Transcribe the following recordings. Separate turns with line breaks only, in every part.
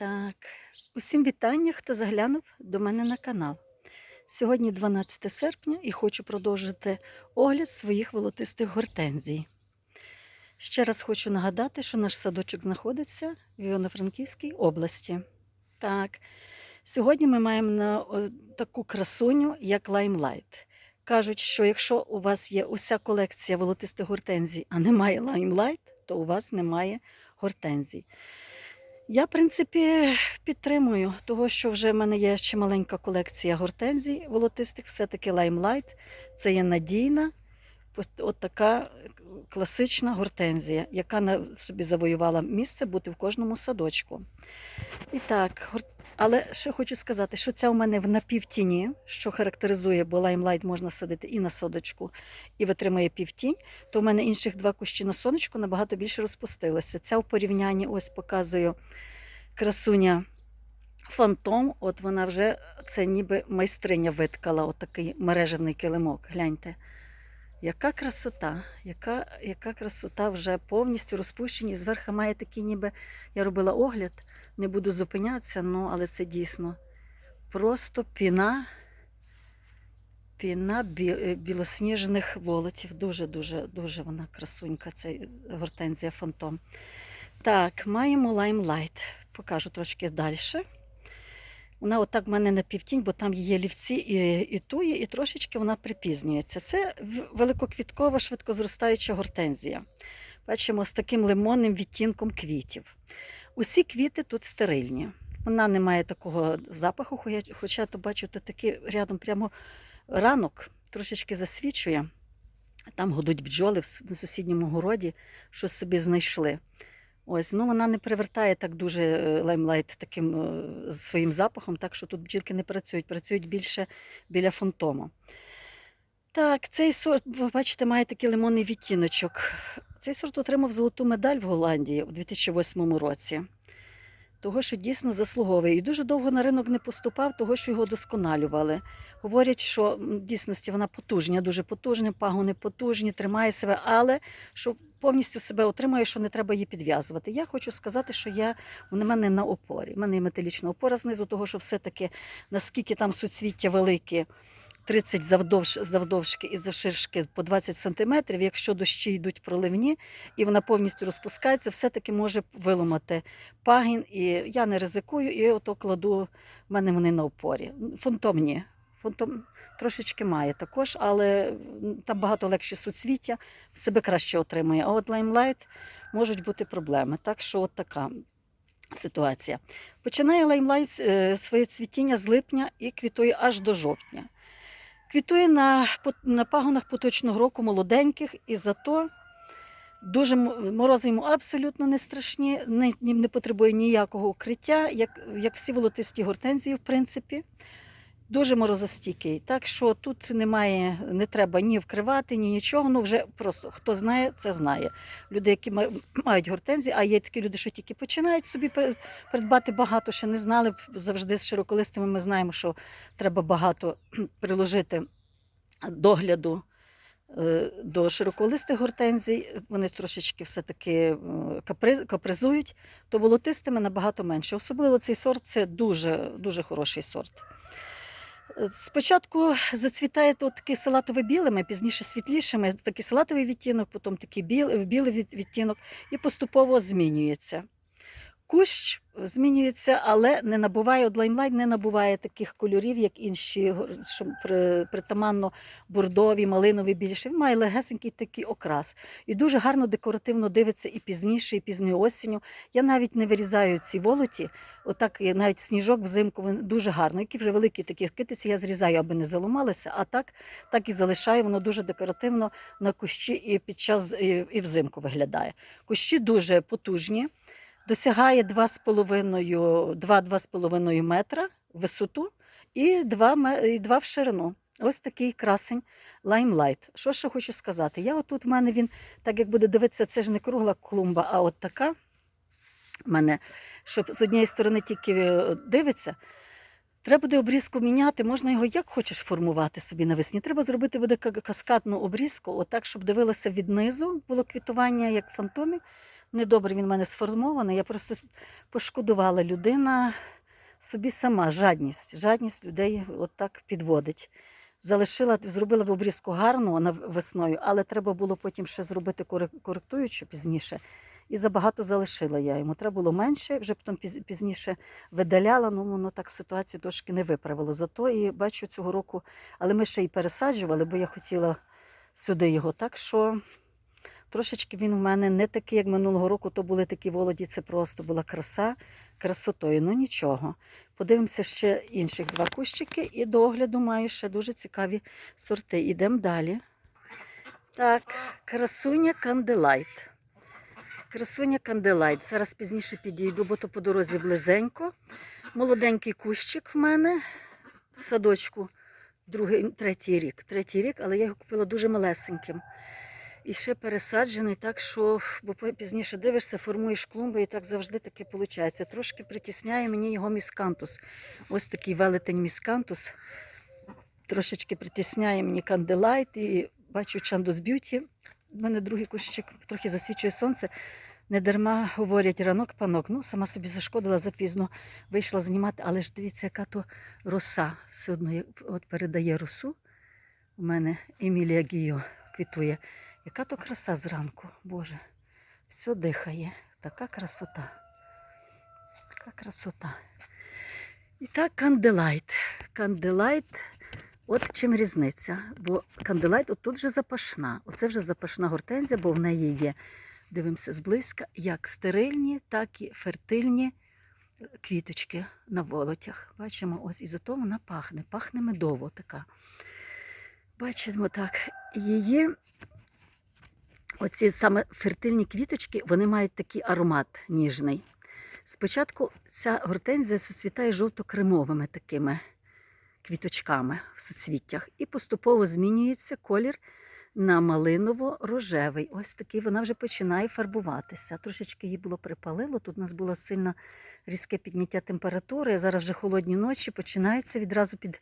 Так, усім вітання, хто заглянув до мене на канал. Сьогодні 12 серпня і хочу продовжити огляд своїх волотистих гортензій. Ще раз хочу нагадати, що наш садочок знаходиться в Івано-Франківській області. Так, сьогодні ми маємо на таку красуню, як лаймлайт. Кажуть, що якщо у вас є уся колекція волотистих гортензій, а немає лаймлайт, то у вас немає гортензій. Я, в принципі, підтримую, того, що вже в мене є ще маленька колекція гортензій волотистих, все-таки лаймлайт. Це є надійна, от така класична гортензія, яка на собі завоювала місце бути в кожному садочку. І так, але ще хочу сказати, що ця у мене в напівтіні, що характеризує, бо лаймлайт можна садити і на садочку, і витримує півтінь, то в мене інших два кущі на сонечку набагато більше розпустилися. Ця в порівнянні ось показую красуня фантом. От вона вже це ніби майстриня виткала, отакий мережевний килимок. Гляньте. Яка красота, яка, яка красота вже повністю розпущені. Зверху має такий, ніби я робила огляд, не буду зупинятися, ну, але це дійсно просто піна, піна е, білосніжних волотів. Дуже, дуже, вона красунька, ця гортензія фантом. Так, маємо лаймлайт. Покажу трошки далі. Вона отак в мене на півтінь, бо там є лівці і, і тує, і трошечки вона припізнюється. Це великоквіткова, швидкозростаюча гортензія. Бачимо з таким лимонним відтінком квітів. Усі квіти тут стерильні. Вона не має такого запаху, хоча- то бачу, то такий рядом прямо ранок трошечки засвічує. Там годуть бджоли на сусідньому городі, щось собі знайшли. Ось, ну вона не привертає так дуже е, лаймлайт таким е, своїм запахом, так що тут бджілки не працюють, працюють більше біля фантома. Так, цей сорт, бачите, має такий лимонний відтіночок. Цей сорт отримав золоту медаль в Голландії у 2008 році. Того, що дійсно заслуговує. І дуже довго на ринок не поступав, того, що його досконалювали. Говорять, що в дійсності вона потужня, дуже потужна, пагони потужні, тримає себе, але що повністю себе отримує, що не треба її підв'язувати. Я хочу сказати, що я у мене на опорі. У мене є металічна опора знизу, того, що все-таки наскільки там суцвіття великі. 30 завдовж, завдовжки і завширшки по 20 сантиметрів. Якщо дощі йдуть проливні і вона повністю розпускається, все-таки може виламати пагін. І я не ризикую, і ото кладу в мене вони на опорі. Фантом ні. Фантом трошечки має також, але там багато легші суцвіття, себе краще отримує. А от лаймлайт можуть бути проблеми. Так що от така ситуація. Починає лаймлайт е, своє цвітіння з липня і квітує аж до жовтня. Квітує на, на пагонах поточного року молоденьких, і зато дуже морози йому абсолютно не страшні, не, не потребує ніякого укриття, як, як всі волотисті гортензії, в принципі. Дуже морозостійкий. Так що тут немає, не треба ні вкривати, ні нічого. Ну вже просто хто знає, це знає. Люди, які мають гортензії, а є такі люди, що тільки починають собі придбати багато, ще не знали. Завжди з широколистими ми знаємо, що треба багато приложити догляду е, до широколистих гортензій. Вони трошечки все-таки е, каприз- капризують, то волотистими набагато менше. Особливо цей сорт це дуже, дуже хороший сорт. Спочатку зацвітає от такі салатовий білими, пізніше світлішими, такий салатовий відтінок, потім такий біл, білий від- відтінок, і поступово змінюється. Кущ змінюється, але не набуває, от не набуває таких кольорів, як інші, що при- притаманно бордові, малинові більше. Він має легесенький такий окрас. І дуже гарно декоративно дивиться і пізніше, і пізньою осінню. Я навіть не вирізаю ці волоті. Отак навіть сніжок взимку він дуже гарно. Які вже великі такі китиці, я зрізаю, аби не заламалися, а так, так і залишаю. Воно дуже декоративно на кущі і під час і взимку виглядає. Кущі дуже потужні. Досягає 2,5 метра в висоту і 2, і 2 в ширину. Ось такий красень лаймлайт. Що ще хочу сказати? Я отут в мене він, так як буде дивитися, це ж не кругла клумба, а от така. В мене, щоб з однієї сторони тільки е, дивиться, треба буде обрізку міняти. Можна його як хочеш формувати собі навесні. Треба зробити буде каскадну обрізку, отак, щоб дивилося від низу, було квітування, як фантомі. Недобре він в мене сформований. Я просто пошкодувала людина собі сама. Жадність. Жадність людей от так підводить. Залишила, зробила б обрізку гарну весною, але треба було потім ще зробити коректуючу пізніше. І забагато залишила я йому. Треба було менше, вже потім пізніше видаляла, ну воно так ситуацію трошки не виправило. Зато і бачу цього року, але ми ще й пересаджували, бо я хотіла сюди його. Так що трошечки він у мене не такий, як минулого року, то були такі володі, це просто була краса красотою. Ну нічого. Подивимося ще інших два кущики і до огляду маю ще дуже цікаві сорти. Ідемо далі. Так, красуня канделайт. Красуня канделайт. Зараз пізніше підійду, бо то по дорозі близенько. Молоденький кущик в мене в садочку. Другий, третій рік. Третій рік, але я його купила дуже малесеньким. І ще пересаджений, так що, бо пізніше дивишся, формуєш клумби, і так завжди таке виходить. Трошки притісняє мені його міскантус. Ось такий велетень міскантус. Трошечки притісняє мені канделайт і бачу Чандус Б'юті. У мене другий кущик трохи засвічує сонце. Не дарма говорять ранок панок. Ну, сама собі зашкодила запізно, вийшла знімати, але ж дивіться, яка то роса. Все одно от передає росу. У мене Емілія Гіо квітує. Яка то краса зранку, Боже. Все дихає. Така красота. Така красота. І так, канделайт. Канделайт, от чим різниця. Бо канделайт отут вже запашна. Оце вже запашна гортензія, бо в неї є, дивимося зблизька, як стерильні, так і фертильні квіточки на волотях. Бачимо, ось і зато вона пахне. Пахне медово така. Бачимо так. Її оці саме фертильні квіточки, вони мають такий аромат ніжний. Спочатку ця гортензія зацвітає жовто-кремовими такими квіточками в суцвіттях, і поступово змінюється колір на малиново-рожевий. Ось такий вона вже починає фарбуватися. Трошечки її було припалило. Тут у нас було сильно різке підняття температури. Зараз вже холодні ночі починається відразу під,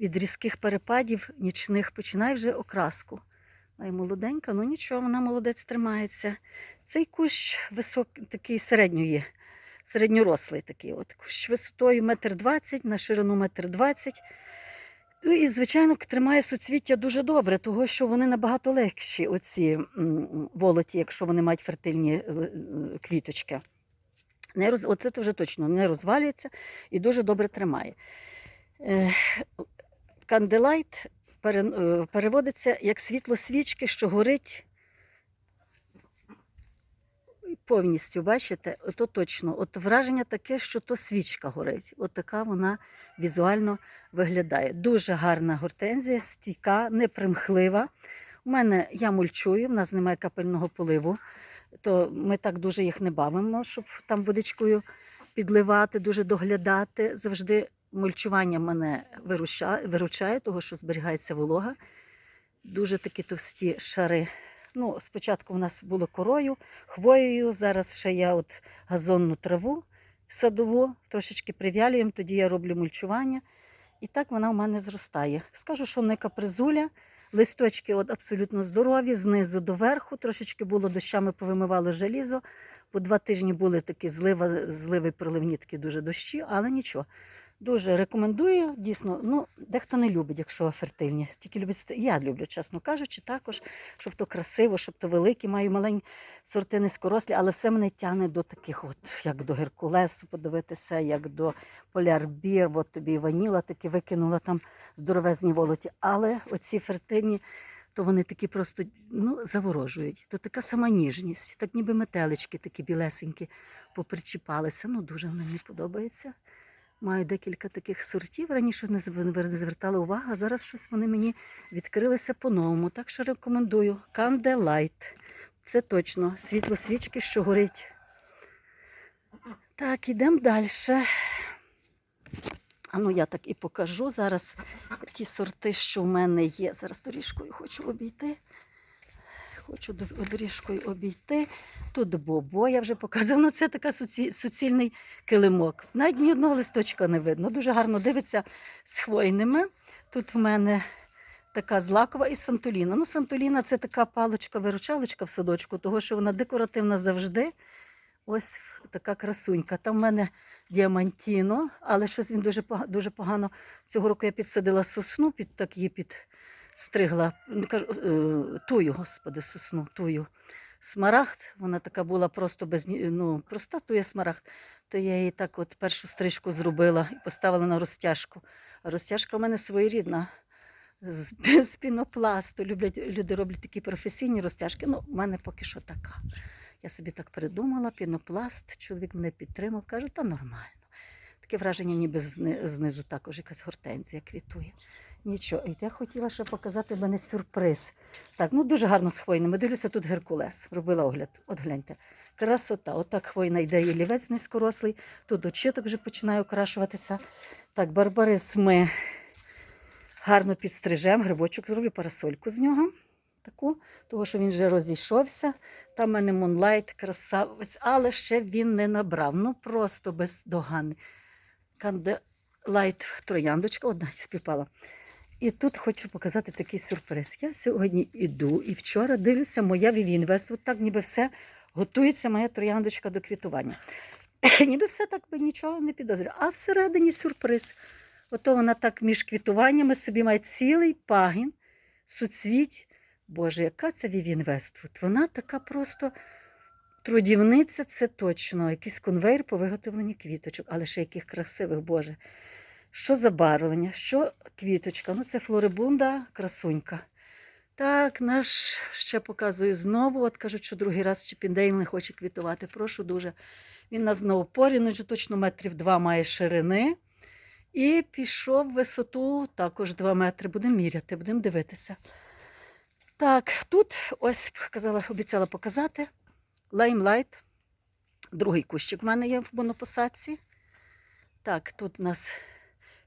від різких перепадів нічних, починає вже окраску. А й молоденька, ну нічого, вона молодець тримається. Цей кущ висок, такий середньої, середньорослий такий. От кущ висотою метр двадцять, на ширину метр двадцять. Ну і, звичайно, тримає суцвіття дуже добре, того що вони набагато легші, оці волоті, якщо вони мають фертильні е, е, квіточки. Не роз... Оце то вже точно не розвалюється і дуже добре тримає. Канделайт переводиться як світло свічки, що горить повністю, бачите, то точно. От враження таке, що то свічка горить. От така вона візуально виглядає. Дуже гарна гортензія, стійка, непримхлива. У мене я мульчую, в нас немає капельного поливу, то ми так дуже їх не бавимо, щоб там водичкою підливати, дуже доглядати. Завжди мульчування мене виручає, виручає, того що зберігається волога. Дуже такі товсті шари. Ну, спочатку в нас було корою, хвоєю, зараз ще я от газонну траву садову, трошечки прив'ялюємо, тоді я роблю мульчування. І так вона у мене зростає. Скажу, що не капризуля, листочки от абсолютно здорові, знизу до верху. Трошечки було дощами повимивало желізо, бо два тижні були такі злива, зливи проливні такі дуже дощі, але нічого. Дуже рекомендую, дійсно, ну, дехто не любить, якщо фертильні. Тільки любить, я люблю, чесно кажучи, також, щоб то красиво, щоб то великі, маю маленькі сорти низькорослі, але все мене тягне до таких, от, як до Геркулесу, подивитися, як до полярбір, от тобі ваніла таки викинула там здоровезні волоті. Але оці фертильні, то вони такі просто ну, заворожують. То така сама ніжність, так ніби метелички такі білесенькі попричіпалися. Ну, дуже мені подобаються. Маю декілька таких сортів. Раніше не зв- звертала увагу, а зараз щось вони мені відкрилися по-новому. Так що рекомендую. Канделайт. Це точно світло свічки, що горить. Так, ідемо далі. А ну я так і покажу зараз ті сорти, що в мене є. Зараз доріжкою хочу обійти. Хочу доріжкою обійти. Тут бобо, я вже показала. Ну, це така суці- суцільний килимок. Навіть ні одного листочка не видно. Дуже гарно дивиться з хвойними. Тут в мене така злакова і Сантоліна. Ну, Сантоліна це така паличка-виручалочка в садочку, того що вона декоративна завжди. Ось така красунька. Там в мене діамантіно, але щось він дуже, дуже погано. Цього року я підсадила сосну, під, так її підстригла. Ну, кажу, е, тую, господи, сосну, тую. Смарагд, вона така була просто без ну, проста тує смарагд. То я її так от першу стрижку зробила і поставила на розтяжку. А розтяжка в мене своєрідна. З, з пінопласту. Люблять, люди роблять такі професійні розтяжки. Ну, в мене поки що така. Я собі так придумала, пінопласт. Чоловік мене підтримав, каже, та нормально. Таке враження, ніби знизу також якась гортензія квітує. Нічого. І я хотіла ще показати мене сюрприз. Так, ну дуже гарно з хвойними. Дивлюся, тут Геркулес. Робила огляд. От гляньте. Красота. Отак хвойна йде і лівець низькорослий. Тут очіток вже починає окрашуватися. Так, барбарис ми гарно підстрижемо, грибочок зроблю парасольку з нього. Таку, того, що він вже розійшовся. Там в мене Moonlight, красавець, але ще він не набрав. Ну просто бездоганний. Канделайт трояндочка, одна співпала. І тут хочу показати такий сюрприз. Я сьогодні іду і вчора дивлюся, моя Вівінвест. От так ніби все готується моя трояндочка до квітування. ніби все так би нічого не підозрює. А всередині сюрприз. Ото вона так між квітуваннями собі має цілий пагін, суцвіть. Боже, яка це Вівінвест? От Вона така просто трудівниця, це точно. Якийсь конвейер по виготовленню квіточок, але ще яких красивих, Боже. Що забарвлення, що квіточка? Ну, це флорибунда, красунька. Так, наш ще показую знову. От кажуть, що другий раз Чіпіндейл не хоче квітувати. Прошу дуже. Він нас знову порівняно, точно метрів два має ширини. І пішов в висоту також 2 метри. Будемо міряти, будемо дивитися. Так, тут ось казала, обіцяла показати лаймлайт. Другий кущик в мене є в монопосадці. Так, тут у нас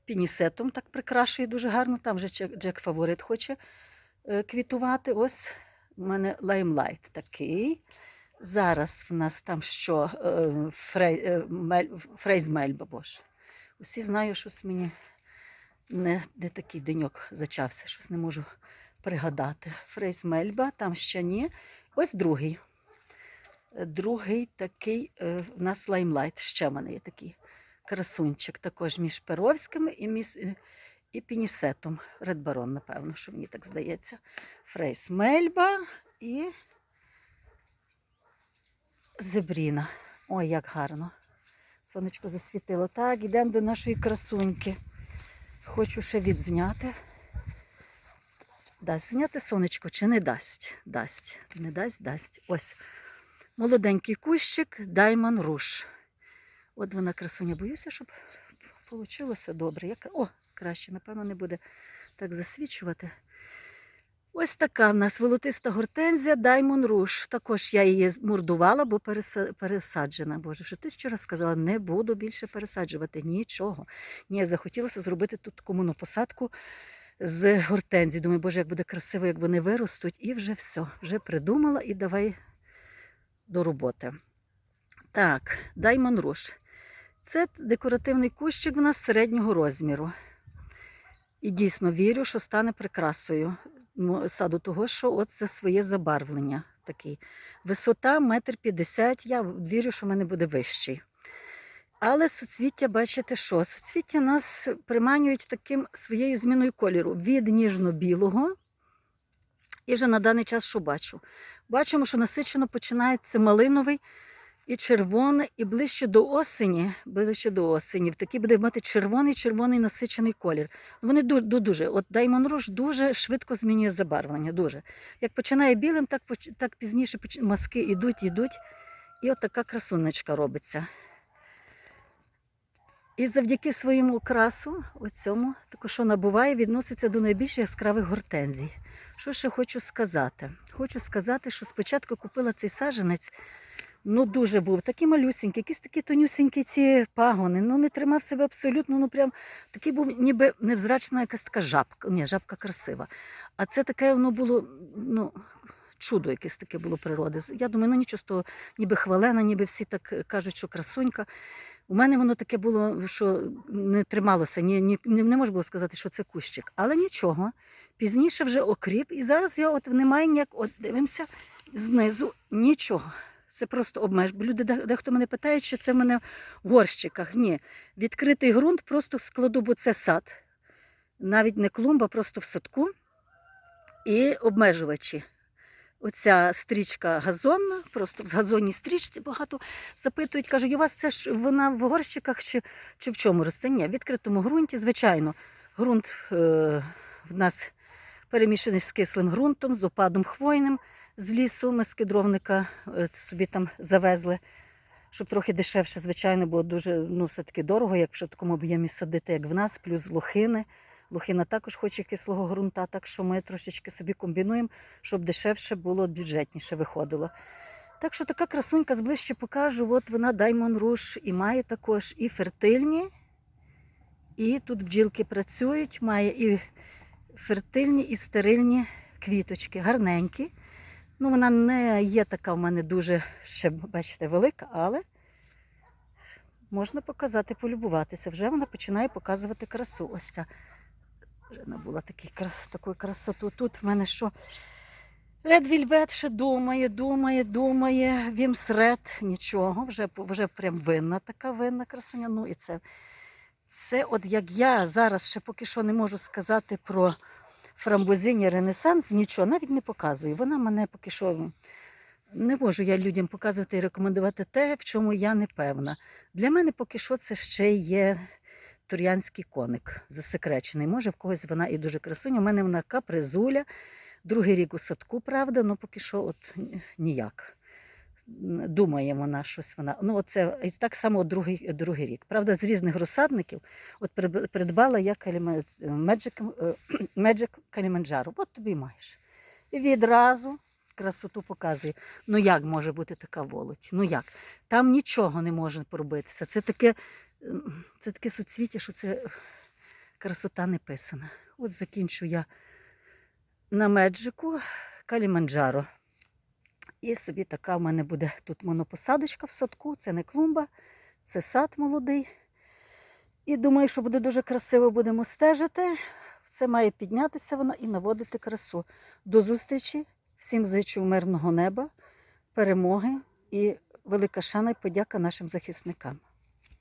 пінісетом так прикрашує дуже гарно. Там вже Джек, Фаворит хоче е, квітувати. Ось у мене лаймлайт такий. Зараз в нас там що е, фрей, е, мель, фрейз мельба, боже. Усі знаю, щось мені не, не такий деньок зачався, щось не можу пригадати. Фрейс Мельба, там ще ні. Ось другий. Другий такий в нас лаймлайт. Ще в мене є такий красунчик, також між Перовськими і, між, е, і Пінісетом. Ред Барон, напевно, що мені так здається. Фрейс Мельба і Зебріна. Ой, як гарно. Сонечко засвітило. Так, йдемо до нашої красуньки. Хочу ще відзняти. Дасть зняти сонечко чи не дасть? Дасть. Не дасть, дасть. Ось. Молоденький кущик Даймон Руш. От вона красуня. Боюся, щоб вийшло добре. Яка... О, краще, напевно, не буде так засвічувати. Ось така в нас волотиста гортензія Даймон Руш. Також я її мурдувала, бо пересаджена. Боже, вже тисячу раз сказала, не буду більше пересаджувати нічого. Ні, захотілося зробити тут комуну посадку з гортензії. Думаю, боже, як буде красиво, як вони виростуть. І вже все, вже придумала і давай до роботи. Так, Даймон Руш. Це декоративний кущик в нас середнього розміру. І дійсно вірю, що стане прикрасою саду того, що це своє забарвлення. Такий. Висота метр п'ятдесят. Я вірю, що в мене буде вищий. Але суцвіття, бачите, що? Суцвіття нас приманюють таким своєю зміною кольору від ніжно-білого. І вже на даний час що бачу? Бачимо, що насичено починається малиновий і червоний, і ближче до осені, ближче до осені, такий буде мати червоний, червоний насичений колір. Вони дуже, от Даймон Руш дуже швидко змінює забарвлення. Дуже. Як починає білим, так, так пізніше маски йдуть, йдуть. І от така красунечка робиться. І завдяки своєму окрасу, оцьому, також що набуває, відноситься до найбільш яскравих гортензій. Що ще хочу сказати? Хочу сказати, що спочатку купила цей саджанець, ну дуже був такий малюсенький, якісь такі тонюсенькі ці пагони, ну не тримав себе абсолютно, ну прям такий був ніби невзрачна якась така жабка. Ні, жабка красива. А це таке воно було, ну, чудо якесь таке було природи. Я думаю, ну нічого з того, ніби хвалена, ніби всі так кажуть, що красунька. У мене воно таке було, що не трималося, ні, ні, не, можна було сказати, що це кущик. Але нічого. Пізніше вже окріп. І зараз я от немає ніяк, от дивимося, знизу нічого. Це просто обмеж. Люди дехто мене питає, чи це в мене в горщиках. Ні. Відкритий ґрунт просто складу, бо це сад. Навіть не клумба, просто в садку. І обмежувачі. Оця стрічка газонна, просто в газонній стрічці багато запитують, кажуть, у вас це ж вона в горщиках чи, чи в чому росте? Ні, в відкритому ґрунті, звичайно, ґрунт е, в нас перемішаний з кислим ґрунтом, з опадом хвойним з лісу. Ми з кедровника е, собі там завезли, щоб трохи дешевше, звичайно, бо дуже ну, все-таки дорого, як в такому об'ємі садити, як в нас, плюс лохини. Лохина також хоче кислого ґрунта, так що ми трошечки собі комбінуємо, щоб дешевше було, бюджетніше виходило. Так що така красунька зближче покажу. От вона Diamond Rouge і має також і фертильні, і тут бджілки працюють, має і фертильні, і стерильні квіточки, гарненькі. Ну, вона не є така в мене дуже ще, бачите, велика, але можна показати, полюбуватися. Вже вона починає показувати красу. Ось ця вже набула такий, таку красоту. Тут в мене що? Red Velvet ще думає, думає, думає. Вімсред, нічого, вже, вже прям винна така винна красуня. Ну і це, це от як я зараз ще поки що не можу сказати про фрамбузині Ренесанс, нічого, навіть не показую. Вона мене поки що не можу я людям показувати і рекомендувати те, в чому я не певна. Для мене поки що це ще є тур'янський коник засекречений. Може, в когось вона і дуже красуня. У мене вона капризуля, другий рік у садку, правда, але поки що от ніяк. Думає вона щось вона. Ну, оце і так само другий, другий рік. Правда, з різних розсадників. От придбала я Magic, е, Magic От тобі маєш. І відразу красоту показує. Ну як може бути така волоть? Ну як? Там нічого не може пробитися. Це таке, це таке суцвіття, що це красота не писана. От закінчу я на меджику Каліманджаро. І собі така в мене буде тут монопосадочка в садку. Це не клумба, це сад молодий. І думаю, що буде дуже красиво, будемо стежити. Все має піднятися вона і наводити красу. До зустрічі. Всім зичу мирного неба, перемоги і велика шана і подяка нашим захисникам.